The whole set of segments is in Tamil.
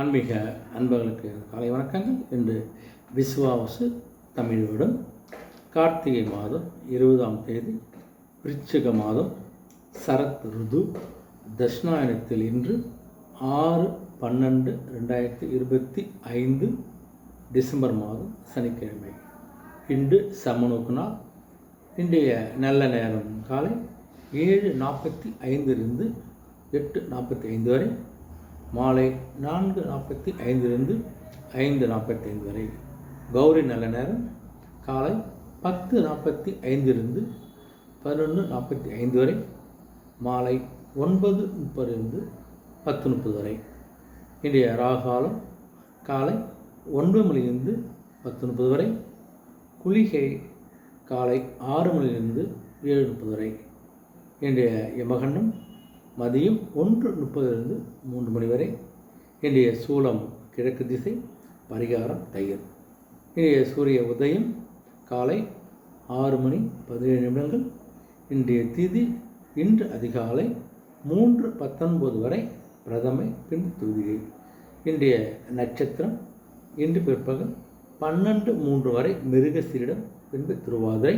ஆன்மீக அன்பர்களுக்கு காலை வணக்கங்கள். இன்று விஸ்வாவசு தமிழ் விடும் கார்த்திகை மாதம் இருபதாம் தேதி விருச்சிக மாதம் சரத் ருது தட்சிணாயனத்தில் இன்று ஆறு பன்னெண்டு ரெண்டாயிரத்தி இருபத்தி ஐந்து டிசம்பர் மாதம் சனிக்கிழமை. இன்று சமநோக்கு நாள் இன்றைய நல்ல நேரம் காலை ஏழு நாற்பத்தி ஐந்திலிருந்து எட்டு நாற்பத்தி ஐந்து வரை மாலை நான்கு நாற்பத்தி ஐந்திலிருந்து ஐந்து நாற்பத்தி ஐந்து வரை. கௌரி நல்ல நேரம். காலை பத்து நாற்பத்தி ஐந்திலிருந்து பதினொன்று நாற்பத்தி ஐந்து வரை. மாலை ஒன்பது முப்பதிலிருந்து பத்து முப்பது வரை. இன்றைய ராகாலம் காலை ஒன்பது மணியிலிருந்து பத்து முப்பது வரை. குளிகை காலை ஆறு மணிலிருந்து ஏழு முப்பது வரை. இன்றைய யமகண்டம் மதியம் ஒன்று முப்பதிலிருந்து மூன்று மணி வரை இன்றைய சூலம் கிழக்கு திசை பரிகாரம் தயிர். இன்றைய சூரிய உதயம் காலை ஆறு மணி பதினேழு நிமிடங்கள். இன்றைய திதி இன்று அதிகாலை மூன்று பத்தொன்பது வரை பிரதமை பின் துதிகை இன்றைய நட்சத்திரம் இன்று பிற்பகல் பன்னெண்டு மூன்று வரை மிருகசீரிடம் பின்பு திருவாதிரை.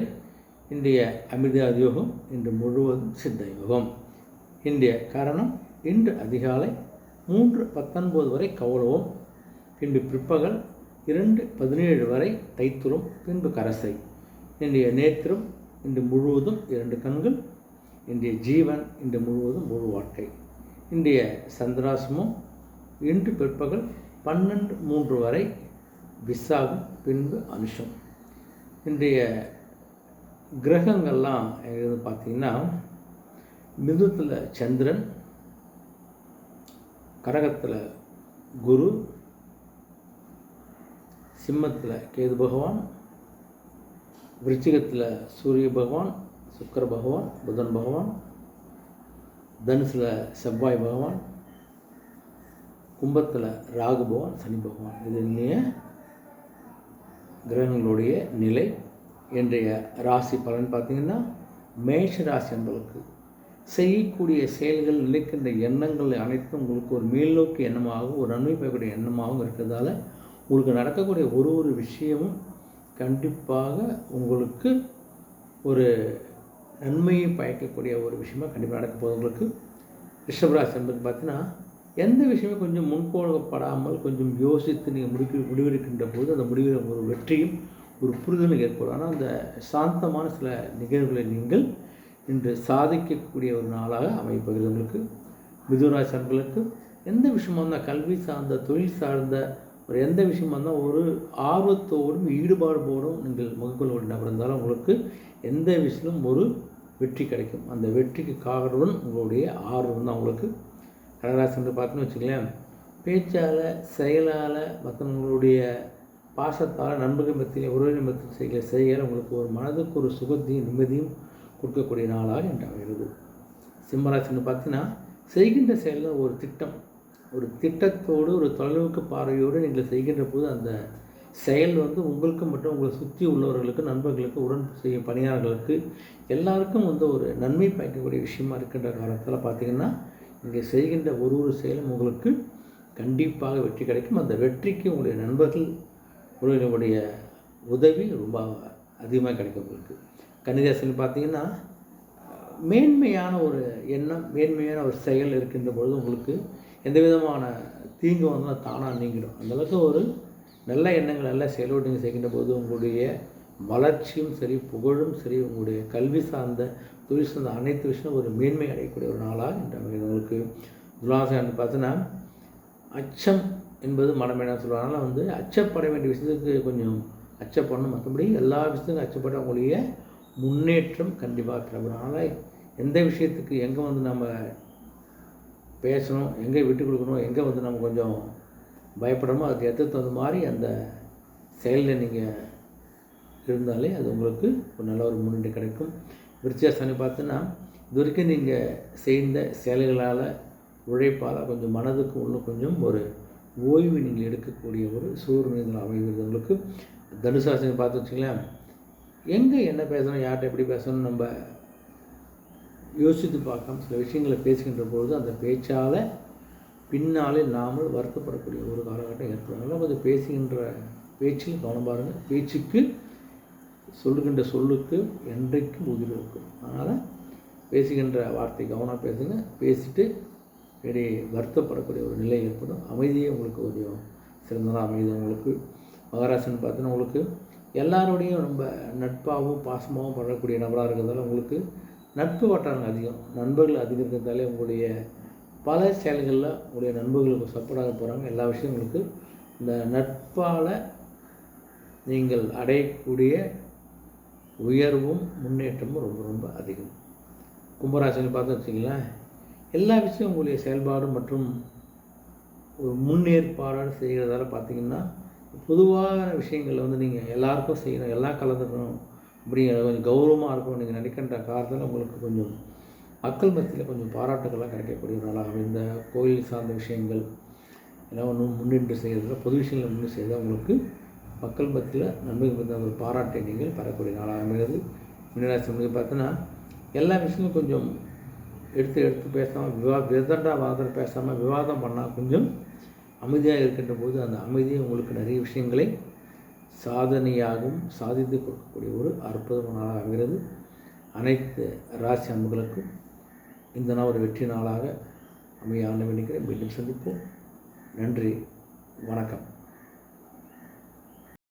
இன்றைய அமிர்த யோகம் இன்று முழுவதும் சித்த யோகம். இன்றைய காரணம் இன்று அதிகாலை மூன்று பத்தொன்பது வரை கவுளவும் பின்பு பிற்பகல் இரண்டு பதினேழு வரை தைத்துறம் பின்பு கரசை. இன்றைய நேத்திரம் இன்று முழுவதும் இரண்டு கண்கள் இன்றைய ஜீவன் இன்று முழுவதும் முழு வாழ்க்கை. இன்றைய சந்திராசமும் இன்று பிற்பகல் பன்னெண்டு மூன்று வரை விசாகம் பின்பு அனுஷம். இன்றைய கிரகங்கள்லாம் எது பார்த்தீங்கன்னா மிதுத்தில் சந்திரன் கடகத்தில் குரு சிம்மத்தில் கேது பகவான் விருச்சிகத்தில் சூரிய பகவான் சுக்கர பகவான் புதன் பகவான் தனுசில் செவ்வாய் பகவான் கும்பத்தில் ராகு பகவான் சனி பகவான். இது இன்னைய கிரகங்களுடைய நிலை. இன்றைய ராசி பலன் பார்த்திங்கன்னா மேஷ ராசி என்பதற்கு செய்யக்கூடிய செயல்கள் நிலைக்கின்ற எண்ணங்கள் அனைத்தும் உங்களுக்கு ஒரு மேல்நோக்கி எண்ணமாகவும் ஒரு நன்மை பெறக்கூடிய எண்ணமாகவும் இருக்கிறதால உங்களுக்கு நடக்கக்கூடிய ஒரு ஒரு விஷயமும் கண்டிப்பாக உங்களுக்கு ஒரு நன்மையை பயக்கக்கூடிய ஒரு விஷயமாக கண்டிப்பாக நடக்க போகுது. உங்களுக்கு ரிஷபராசி என்பது பார்த்தீங்கன்னா எந்த விஷயமே கொஞ்சம் முன்கோழப்படாமல் கொஞ்சம் யோசித்து நீங்கள் முடிக்க முடிவெடுக்கின்ற போது அந்த முடிவில் ஒரு வெற்றியும் ஒரு புரிதலும் ஏற்படும். ஆனால் அந்த சாந்தமான சில நிகழ்வுகளை நீங்கள் இன்று சாதிக்கக்கூடிய ஒரு நாளாக அமைப்பது உங்களுக்கு. மிதுராசி அன்பர்களுக்கு எந்த விஷயமா இருந்தால் கல்வி சார்ந்த தொழில் சார்ந்த ஒரு எந்த விஷயமா இருந்தால் ஒரு ஆர்வத்தோடும் ஈடுபாடுபோடும் நீங்கள் முகக்கொள்ள நபர் இருந்தாலும் உங்களுக்கு எந்த விஷயத்திலும் ஒரு வெற்றி கிடைக்கும். அந்த வெற்றிக்கு காரணம் உங்களுடைய ஆர்வம் தான் உங்களுக்கு. கடகராசி பார்த்தோன்னு வச்சுக்கலேன் பேச்சால் செயலால் மற்றவங்களுடைய பாசத்தால் நண்பர்கள் மத்தியில் உறவினர் மத்தியில் செய்கிற செய்கிற உங்களுக்கு ஒரு மனதுக்கு ஒரு சுகத்தையும் நிம்மதியும் கொடுக்கக்கூடிய நாளாக என்று அமைகிறது. சிம்மராசின்னு பார்த்தீங்கன்னா செய்கின்ற செயலில் ஒரு திட்டம் ஒரு திட்டத்தோடு ஒரு தொலைவுக்கு பார்வையோடு நீங்கள் செய்கின்ற போது அந்த செயல் வந்து உங்களுக்கு மட்டும் உங்களை சுற்றி உள்ளவர்களுக்கு நண்பர்களுக்கு உடன் செய்யும் பணியாளர்களுக்கு எல்லாருக்கும் வந்து ஒரு நன்மை பயக்கக்கூடிய விஷயமா இருக்கின்ற காலத்தில் பார்த்திங்கன்னா நீங்கள் செய்கின்ற ஒரு ஒரு செயலும் உங்களுக்கு கண்டிப்பாக வெற்றி கிடைக்கும். அந்த வெற்றிக்கு உங்களுடைய நண்பர்கள் உங்களுடைய உதவி ரொம்ப அதிகமாக கிடைக்கும் உங்களுக்கு. கன்னிராசின்னு பார்த்தீங்கன்னா மேன்மையான ஒரு எண்ணம் மேன்மையான ஒரு செயல் இருக்கின்ற பொழுது உங்களுக்கு எந்த விதமான தீங்கு வந்தாலும் தானாக நீங்கிடும். அந்தளவுக்கு ஒரு நல்ல எண்ணங்கள் நல்ல செயலோடு நீங்கள் செய்கின்ற போது உங்களுடைய வளர்ச்சியும் சரி புகழும் சரி உங்களுடைய கல்வி சார்ந்த தொழில் சார்ந்த அனைத்து விஷயம் ஒரு மேன்மை அடையக்கூடிய ஒரு நாளாக இன்று உங்களுக்கு துலாசன் பார்த்தீங்கன்னா அச்சம் என்பது மனம் என்ன சொல்லுவாங்க? வந்து அச்சப்பட வேண்டிய விஷயத்துக்கு கொஞ்சம் அச்சப்படணும். மற்றபடி எல்லா விஷயத்துக்கும் அச்சப்பட உங்களுடைய முன்னேற்றம் கண்டிப்பாக கிளம்பணும் ஆனால் எந்த விஷயத்துக்கு எங்கே வந்து நம்ம பேசணும் எங்கே விட்டு கொடுக்கணும் எங்கே வந்து நம்ம கொஞ்சம் பயப்படணுமோ அதுக்கு எத்த தகுந்த மாதிரி அந்த செயலில் நீங்கள் இருந்தாலே அது உங்களுக்கு ஒரு நல்ல ஒரு முன்னேற்றம் கிடைக்கும். விருச்சியாசனி பார்த்தோன்னா இது வரைக்கும் நீங்கள் செய்த செயல்களால் உழைப்பால் கொஞ்சம் மனதுக்கு உள்ள கொஞ்சம் ஒரு ஓய்வு நீங்கள் எடுக்கக்கூடிய ஒரு சூழ்நிலை அமைகிறது உங்களுக்கு. தனுசாசனை பார்த்து வச்சுங்களேன் எங்கே என்ன பேசணும் யார்கிட்ட எப்படி பேசணும் நம்ம யோசித்து பார்க்காம சில விஷயங்களை பேசுகின்ற பொழுது அந்த பேச்சால் பின்னாலே நாமல் வருத்தப்படக்கூடிய ஒரு காலகட்டம் ஏற்படும். அதனால் அது பேசுகின்ற பேச்சில் கவனம் பாருங்கள் பேச்சுக்கு சொல்லுகின்ற சொல்லுக்கு என்றைக்கும் உயிர் இருக்கும். அதனால் பேசுகின்ற வார்த்தை கவனம் பேசுங்க. பேசிட்டு இடையே வருத்தப்படக்கூடிய ஒரு நிலை ஏற்படும். அமைதியே உங்களுக்கு ஒரு சிறந்ததாக அமைதி உங்களுக்கு. மகராசன் பார்த்தீங்கன்னா உங்களுக்கு எல்லாரோடையும் ரொம்ப நட்பாகவும் பாசமாகவும் பழகக்கூடிய நபராக இருக்கிறதால உங்களுக்கு நட்பு வட்டாரங்கள் அதிகம். நண்பர்கள் அதிகம் இருக்கிறதாலே உங்களுடைய பல செயல்களில் உங்களுடைய நண்பர்களுக்கு சப்போர்ட்டாக போகிறாங்க எல்லா விஷயம் உங்களுக்கு இந்த நட்பால் நீங்கள் அடையக்கூடிய உயர்வும் முன்னேற்றமும் ரொம்ப ரொம்ப அதிகம். கும்பராசின்னு பார்த்து வச்சிங்களேன் எல்லா விஷயம் உங்களுடைய செயல்பாடு மற்றும் ஒரு முன்னேற்பாடாக செய்கிறதால பார்த்தீங்கன்னா பொதுவான விஷயங்களில் வந்து நீங்கள் எல்லாருக்கும் செய்யணும் எல்லாம் கலந்துக்கணும் அப்படிங்கிற கொஞ்சம் கௌரவமாக இருக்கும் நீங்கள் நினைக்கின்ற காரணத்தில் உங்களுக்கு கொஞ்சம் மக்கள் மத்தியில் கொஞ்சம் பாராட்டுகள்லாம் கிடைக்கக்கூடிய ஒரு நாளாக இந்த கோயில் சார்ந்த விஷயங்கள் எல்லாம் ஒன்றும் முன்னின்று செய்கிறதுல பொது விஷயங்களை முன்னே செய்தால் உங்களுக்கு மக்கள் மத்தியில் நன்மை அந்த ஒரு பாராட்டை நீங்கள் பெறக்கூடிய நாளாக அமைகிறது. மீனராசி உங்களுக்கு பார்த்தோன்னா எல்லா விஷயங்களும் கொஞ்சம் எடுத்து எடுத்து பேசாமல் விவா விதண்டா வாதம் பேசாமல் விவாதம் பண்ணால் கொஞ்சம் அமைதியாக இருக்கின்ற போது அந்த அமைதியை உங்களுக்கு நிறைய விஷயங்களை சாதனையாகவும் சாதித்து கொடுக்கக்கூடிய ஒரு அற்புதமான நாளாக ஆகிறது அனைத்து ராசி அன்புகளுக்கும் இந்த நாள் ஒரு வெற்றி நாளாக அமைய ஆண்டு மீண்டும் சந்திப்போம். நன்றி. வணக்கம்.